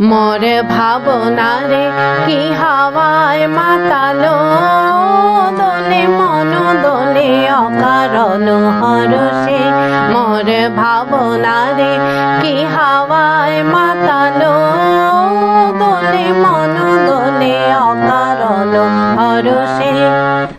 মরে ভাবনারে কি হাওয়ায় মাতালো? দোলে মন, দোলে অকারণ হরসে মরে ভাবনারে কি হাওয়ায় মাতালো? দোলে মন, দোলে অকারণ হরসে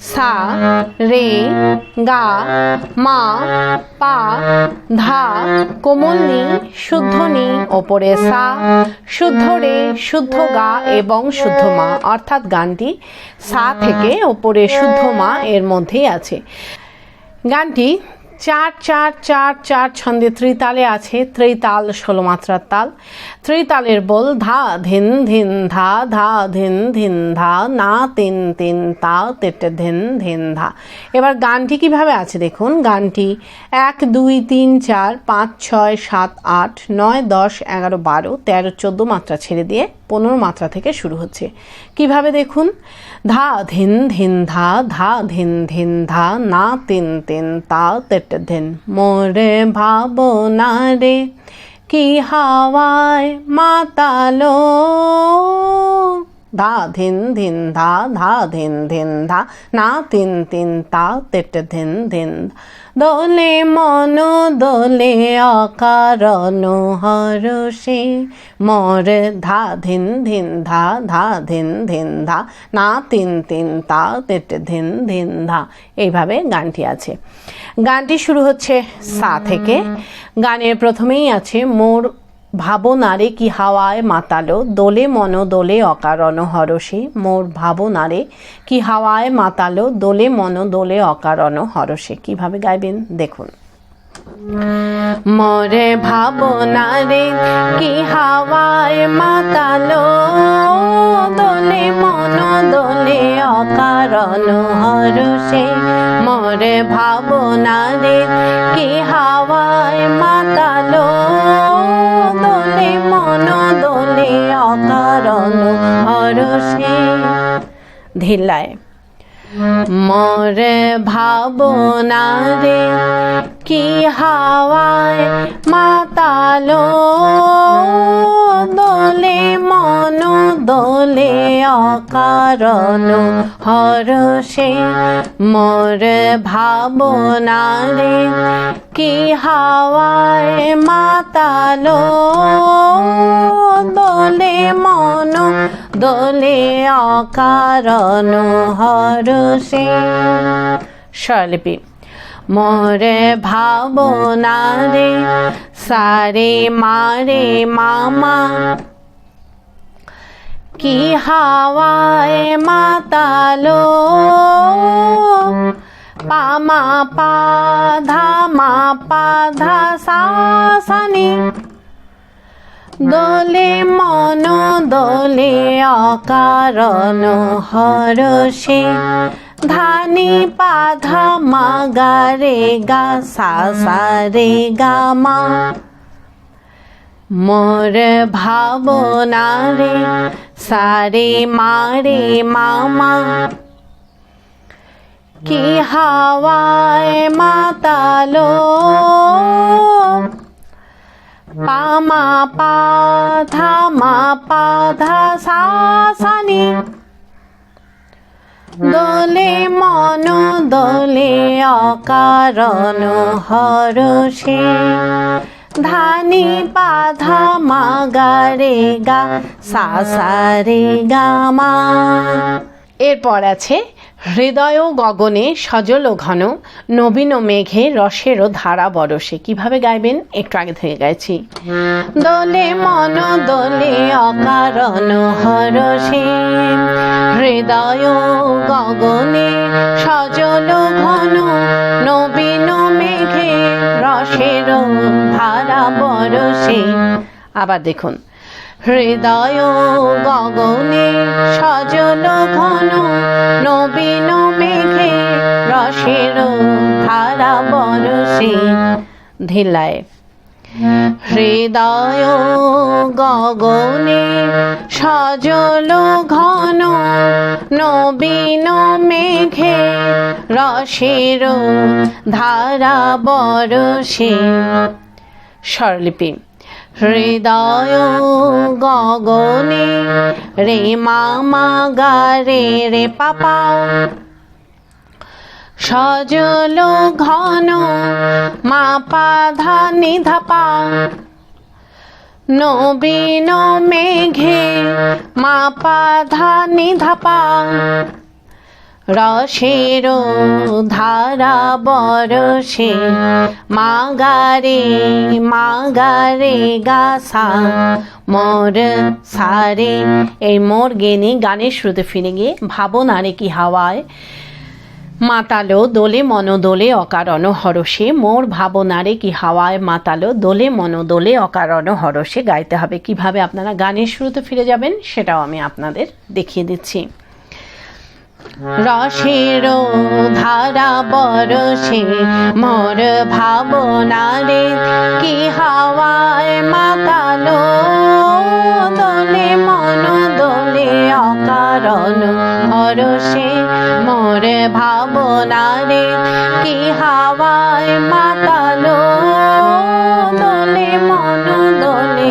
সা, রে, গা, মা, পা, ধা, কোমল নি, শুদ্ধ নি, ওপরে সা, শুদ্ধ রে, শুদ্ধ গা এবং শুদ্ধ মা। অর্থাৎ গানটি সা থেকে ওপরে শুদ্ধ মা এর মধ্যেই আছে। গানটি চার চার চার চার ছন্দে ত্রিতালে আছে ত্রিতাল ষোলো মাত্রার তাল। ত্রিতালের বল ধা ধিন ধিন ধা ধা ধিন ধিন ধা না তিন তিন তা তেটে ধিন ধিন ধা। এবার গানটি কীভাবে আছে দেখুন। গানটি এক, দুই, তিন, চার, পাঁচ, ছয়, সাত, আট, নয়, দশ, এগারো, বারো, তেরো, চোদ্দ মাত্রা ছেড়ে দিয়ে পনেরো মাত্রা থেকে শুরু হচ্ছে। কীভাবে দেখুন? ধা ধিন ধিন ধা ধা ধিন ধিন ধা, না তিন তিন তা তেট ধিন মোরে ভাবনা রে কি হাওয়ায় মাতালো? ধা ধিন ধিন ধা ধা ধিন ধিন ধা, না তিন তিন তা তেট ধিন ধিন দোলে মন, দোলে অকারণ হরষে মর ধা ধিন ধিন ধা ধা ধিন ধিন ধা, না তিন তিন তা তেট ধিন ধিন ধা। এইভাবে গানটি আছে। গানটি শুরু হচ্ছে সা থেকে। গানের প্রথমেই আছে, মোর ভাবনারে কি হাওয়ায় মাতালো, দোলে মন দোলে অকারণ হরষে, মোর ভাবনারে কি হাওয়ায় মাতালো, দোলে মন দোলে অকারণ হরষে। কীভাবে গাইবেন? দেখুন। মরে ভাবনারে কি হাওয়ায় মাতালো, দোলে মন দোলে অকারণ হরষে। মরে ভাবনারে কি হাওয়ায় মাতালো অকারণ হরষে ধিলায় মরে ভাবনা রে কি হাওয়ায় মাতালো? দোলে মন, দোলে অকারণ। হরষে মোর ভাবনা রে কি হাওয়ায় মাতালো? দোলে মন দোলে অকারণ হরষে। স্বরলিপি। মোরে ভাবনা রে সারে মারে মামা। কি হাওয়ায় মাতালো। পামা পা ধা মা পা ধা সা সানি দোলে মন দলে অকারণ হরষে। ধানি পাধা মা গা রে গা সা সা রে গা মা। মোর ভাবনা রে, সারে মারে মামা কি হাওয়ায় মাতালো? পামা পা ধা মা পা ধা সা সানি দোলে মন দোলে অকারণ হরষে। ধানি পাধা মা গা রে গা, সা সা রে গা মা। এরপর আছে হৃদয় গগনে সজল ও ঘন, নবীন মেঘে রসেরও ধারা বরসে। কীভাবে গাইবেন? একটু আগে থেকে গাইছি। দোলে মন, দোলে অকারণ হরসে হৃদয় গগনে সজল ঘন, নবীন মেঘে রসের ধারা বরসে। আবার দেখুন। হৃদয় গগনে সজল ঘন নবীন মেঘে রসের ধারা বরসে ধিলায়। হৃদয় গগনে সজল ঘন নবীন মেঘে রসের ধারা বরসে। স্বরলিপি হৃদয় গগনে রে মামা গা রে রে পাপা। সজল ঘন মা পাধা নিধাপা নবীন মেঘে মা পাধা নিধাপা রসের ধারা বরসে, মাগারে মাগারে গাসা মোর সারে। এই মোর গেনে গানের শ্রুতে ফিরে গিয়ে ভাবনারে কি হাওয়ায়? মাতালো দোলে মন দোলে অকারণ হরসে মোর ভাবনারে কি হাওয়ায়? মাতালো দোলে মন দোলে অকারণ হরসে গাইতে হবে কীভাবে আপনারা গানের শুরুতে ফিরে যাবেন, সেটাও আমি আপনাদের দেখিয়ে দিচ্ছি। রসের ধারা বরসে মোর ভাবনারে কি হাওয়ায় মাতালো? দোলে মন, দোলে অকারণ হরসে মোর ভাবনারে কি হাওয়ায় মাতালো? দোলে মন, দোলে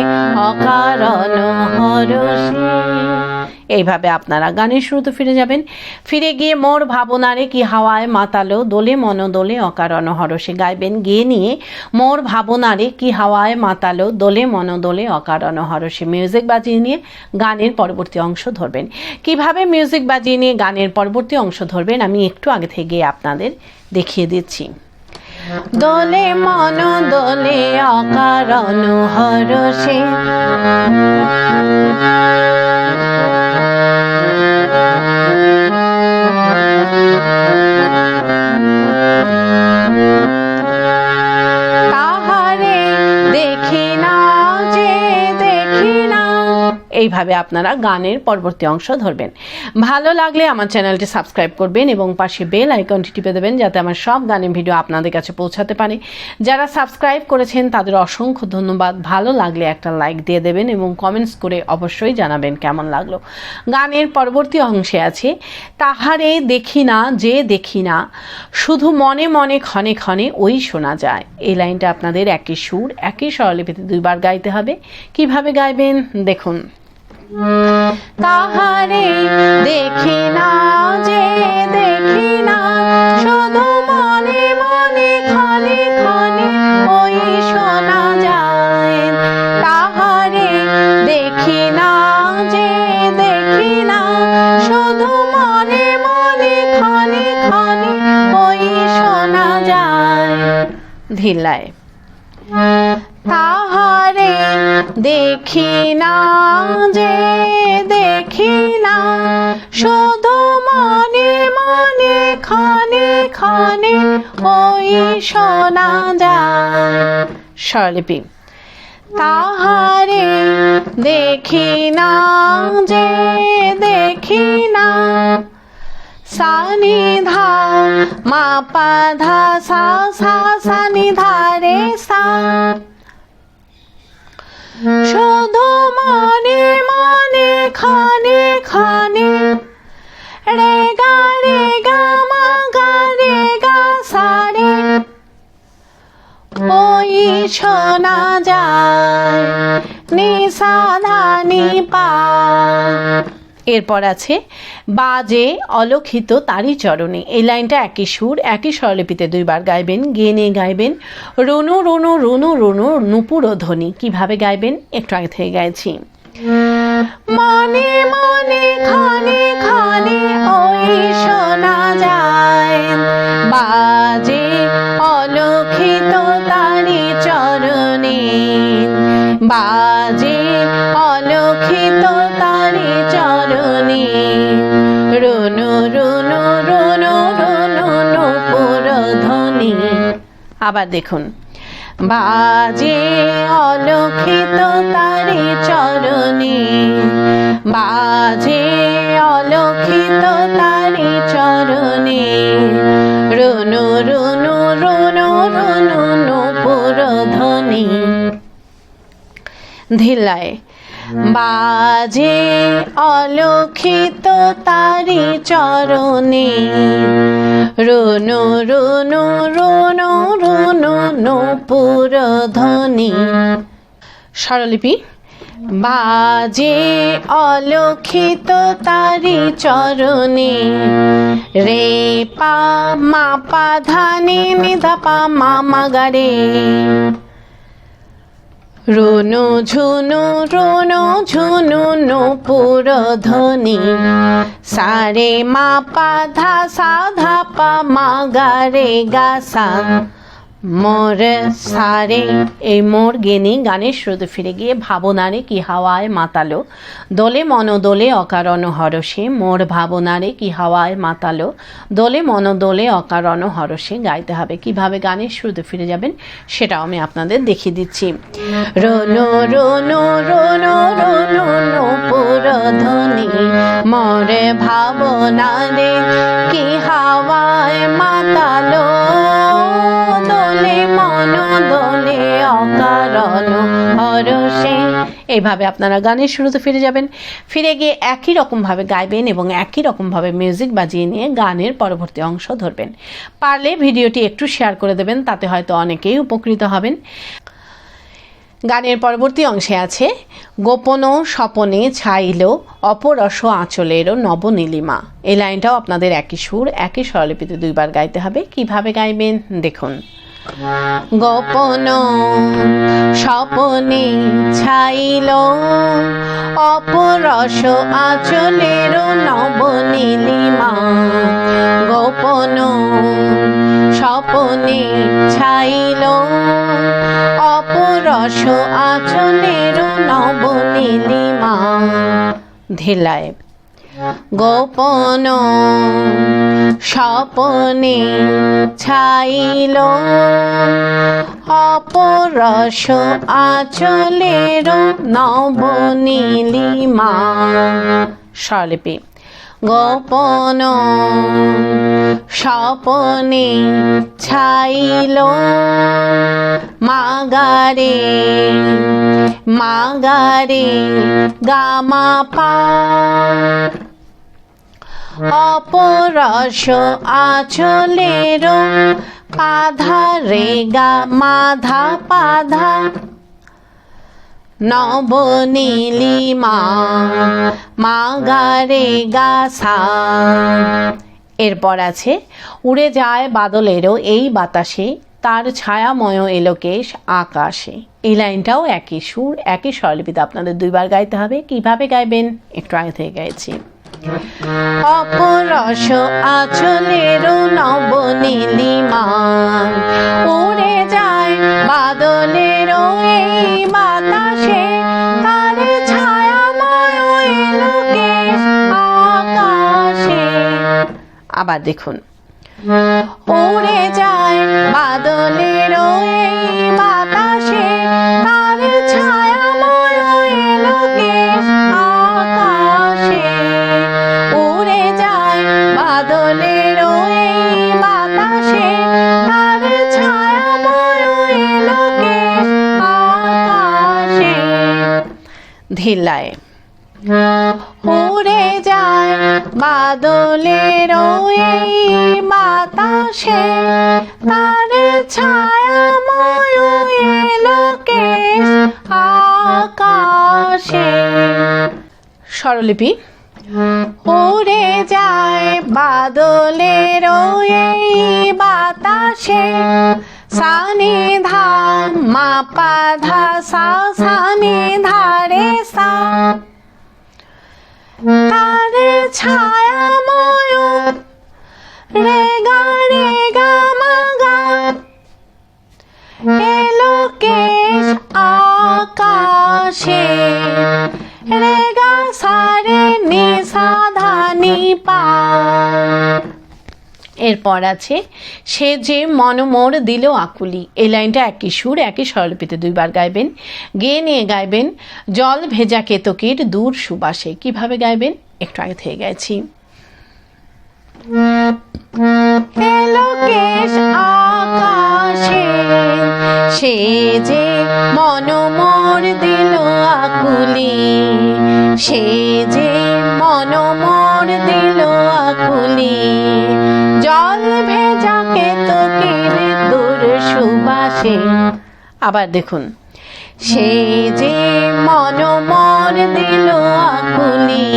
অকারণ হরসে এইভাবে আপনারা গানের শুরুতে ফিরে যাবেন। ফিরে গিয়ে মোর ভাবনারে কি হাওয়ায় মাতালো, দোলে মন দোলে অকারণ হরসে গাইবেন। গিয়ে নিয়ে মোর ভাবনারে কি হাওয়ায় মাতালো, দোলে মন দোলে অকারণ হরসে মিউজিক বাজিয়ে নিয়ে গানের পরবর্তী অংশ ধরবেন। কীভাবে মিউজিক বাজিয়ে নিয়ে গানের পরবর্তী অংশ ধরবেন আমি একটু আগে থেকে আপনাদের দেখিয়ে দিচ্ছি। দোলে মন দলে অকারণ হরসে তাহারে এইভাবে আপনারা গানের পরবর্তী অংশ ধরবেন। ভালো লাগলে আমার চ্যানেলটি সাবস্ক্রাইব করবেন এবং পাশে বেল আইকনটি টিপে দেবেন যাতে আমার সব গানের ভিডিও আপনাদের কাছে পৌঁছাতে পারে। যারা সাবস্ক্রাইব করেছেন, তাদের অসংখ্য ধন্যবাদ। ভালো লাগলে একটা লাইক দিয়ে দেবেন এবং কমেন্টস করে অবশ্যই জানাবেন কেমন লাগল। গানের পরবর্তী অংশে আছে, তাহারে দেখি না যে দেখি না, শুধু মনে মনে ক্ষণে ক্ষণে ওই শোনা যায়। এই লাইনটা আপনাদের একই সুর একই স্বরলিপিতে দুইবার গাইতে হবে। কীভাবে গাইবেন? দেখুন। তাহারে দেখি না যে, দেখি না। শুধু মনে মনে ক্ষণে ক্ষণে ওই শোনা যায়। তাহারে দেখি না যে, দেখি না। শুধু মনে মনে ক্ষণে ক্ষণে ওই শোনা যায়। ধিলায় তাহারে দেখি না যে, দেখি না। শুধু মনে মনে, খানে খানে ওই শোনা যায়। স্বরলিপি। তাহারে দেখি না যে, দেখি না। সানি ধা মা পা ধা সা সা সানি ধা রে সা। শুধু মনে মনে খানে খানে, রে গা রে গা, মা গা, রে গা, সারে। ওই শোনা যায় নিসা ধানি পা এরপর আছে বাজে অলক্ষিত তারই চরণে। এই লাইনটা একই সুর, একই স্বরলিপিতে দুইবার গাইবেন। গেনে গাইবেন। রনু রনু রনু রনু, নুপুর ধ্বনি। কীভাবে গাইবেন? একটু আগে থেকে গাইছি। মনে মনে, খানে খানে আবার দেখুন। বাজে অলক্ষিত তারি চরণে, বাজে অলক্ষিত তারি চরণে, রুনু রুনু রুনু রুনু নূপুর ধ্বনি ধিলায় বাজে অলক্ষিত তারি চরণে। রুনু রুনু রুনু রুনু নূপুর ধ্বনি স্বরলিপি, বাজে অলক্ষিত তারি চরণে। রে পা, মা পা ধানি নিধা পা, মা মাগারে রুনু ঝুনু রুনু ঝুনু নূপুর ধ্বনি সারে মা পা ধা পা মা গা রে গা সা। মোর সারে, এই মোর গেনি গানের শ্রুতি ফিরে গিয়ে ভাবনারে কি হাওয়ায় মাতালো? দোলে মন দোলে অকারণ হরসে মোর ভাবনারে কি হাওয়ায় মাতালো? দোলে মন দোলে অকারণ হরসে গাইতে হবে কীভাবে গানের শ্রুতি ফিরে যাবেন সেটাও আমি আপনাদের দেখিয়ে দিচ্ছি। রনু রনু রনু রনু নূপুর ধ্বনি মোরে ভাবনারে কি হাওয়ায় মাতালো? এইভাবে আপনারা গানের শুরুতে ফিরে যাবেন। ফিরে গিয়ে একই রকমভাবে গাইবেন এবং একই রকমভাবে মিউজিক বাজিয়ে নিয়ে গানের পরবর্তী অংশ ধরবেন। পারলে ভিডিওটি একটু শেয়ার করে দেবেন, তাতে হয়তো অনেকেই উপকৃত হবেন। গানের পরবর্তী অংশে আছে, গোপন স্বপনে ছাইল অপরস আঁচলেরও নবনীলিমা। এই লাইনটাও আপনাদের একই সুর, একই স্বরলিপিতে দুইবার গাইতে হবে। কীভাবে গাইবেন? দেখুন। গোপন স্বপনে ছাইল অপরস আঁচলের নবনীলিমা। গোপন স্বপনে ছাইল অপরস আঁচলের নবনীলিমা। ধেলায় গোপন স্বপনে ছাইল। অপরস আচলের নবনীলিমা। স্বরলিপি গোপন স্বপনে ছাইল মাগারে মাগারে গামা পা। অপরস আচলের পাধা রে গা মাধা পাধা। নবনীলিমা মাগারে গা সা এরপর আছে, উড়ে যায় বাদলেরও এই বাতাসে, তার ছায়াময় এলোকেশ আকাশে। এই লাইনটাও একই সুর, একই স্বরলিপিতে আপনাদের দুইবার গাইতে হবে। কীভাবে গাইবেন? একটু আগে থেকে গাইছি। অপরস আচলের নবনীলিমা আবার দেখুন। উড়ে যায় বাদলের বাতাসে তার ছায়াময় আকাশে? উড়ে যায় বাদলের এই বাতাসে তার ছায়াময় আকাশে? ধিলায় বাদলের বাতাসে তার ছায়াময় এলোকেশ আকাশে। স্বরলিপি। উড়ে যায় বাদলের এই বাতাসে। সানি ধা মা পা ধা সা সানি ধারে সা এরপর আছে, সে যে মনমোর দিল আকুলি। এই লাইনটা একই সুর, একই স্বরলিপিতে দুইবার গাইবেন। গেয়ে নিয়ে গাইবেন, জল ভেজা কেতকীর দূর সুবাসে। কীভাবে গাইবেন? একটু আগে থেকে আকাশে সে যে মনমোর দিল আকুলি সে যে মনমোর দিল আকুলি জল ভেজা কেতকীর দূর সুবাসে। আবার দেখুন সে যে মনমোর দিল আকুলি,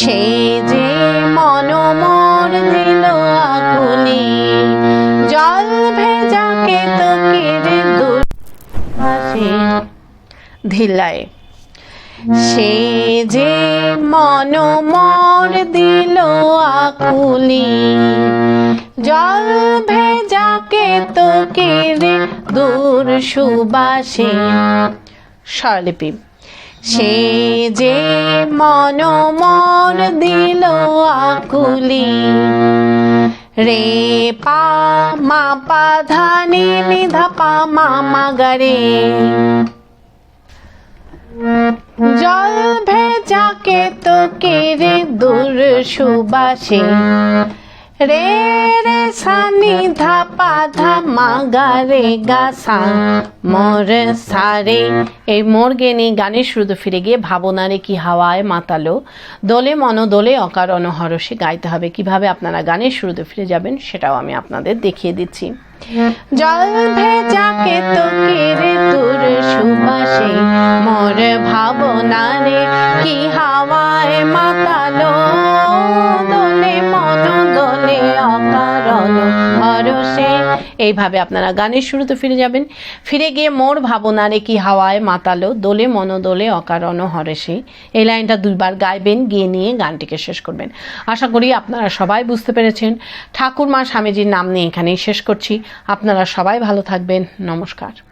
সে যে মনমোর দিল আকুলি, জল ভেজা কেতকীর দূর সুবাসে ধিলায় সে যে মনমোর দিল আকুলি, জল ভেজা কেতকীর দূর সুবাসে। স্বরলিপি। সে যে মনমোর দিল আকুলি রে পা মা পা ধানি নিধা পা মা মা গরে জল ভেজা কেতকীর দূর সুবাসে। রে রে সানি ধা পা ধা মা গা রে গা সা, মোর সারে এই মোর গেনি গানের শুরুতে ফিরে গিয়ে ভাবনারে কি হাওয়ায় মাতালো। দোলে মন, দোলে অকারণ হরসে গাইতে হবে। কীভাবে আপনারা গানের শুরুতে ফিরে যাবেন সেটাও আমি আপনাদের দেখিয়ে দিচ্ছি। জল ভেজা কেতকীর দূর সুবাসে, মোর ভাবনারে কি হাওয়ায় মাতালো। এইভাবে আপনারা গানের শুরুতে ফিরে যাবেন। ফিরে গিয়ে মোর ভাবনারে কি হাওয়ায় মাতালো, দোলে মনোদোলে অকারণ হরেসে এই লাইনটা দুইবার গাইবেন, গিয়ে নিয়ে গানটিকে শেষ করবেন। আশা করি আপনারা সবাই বুঝতে পেরেছেন। ঠাকুরমা স্বামীজির নাম নিয়ে এখানেই শেষ করছি। আপনারা সবাই ভালো থাকবেন। নমস্কার।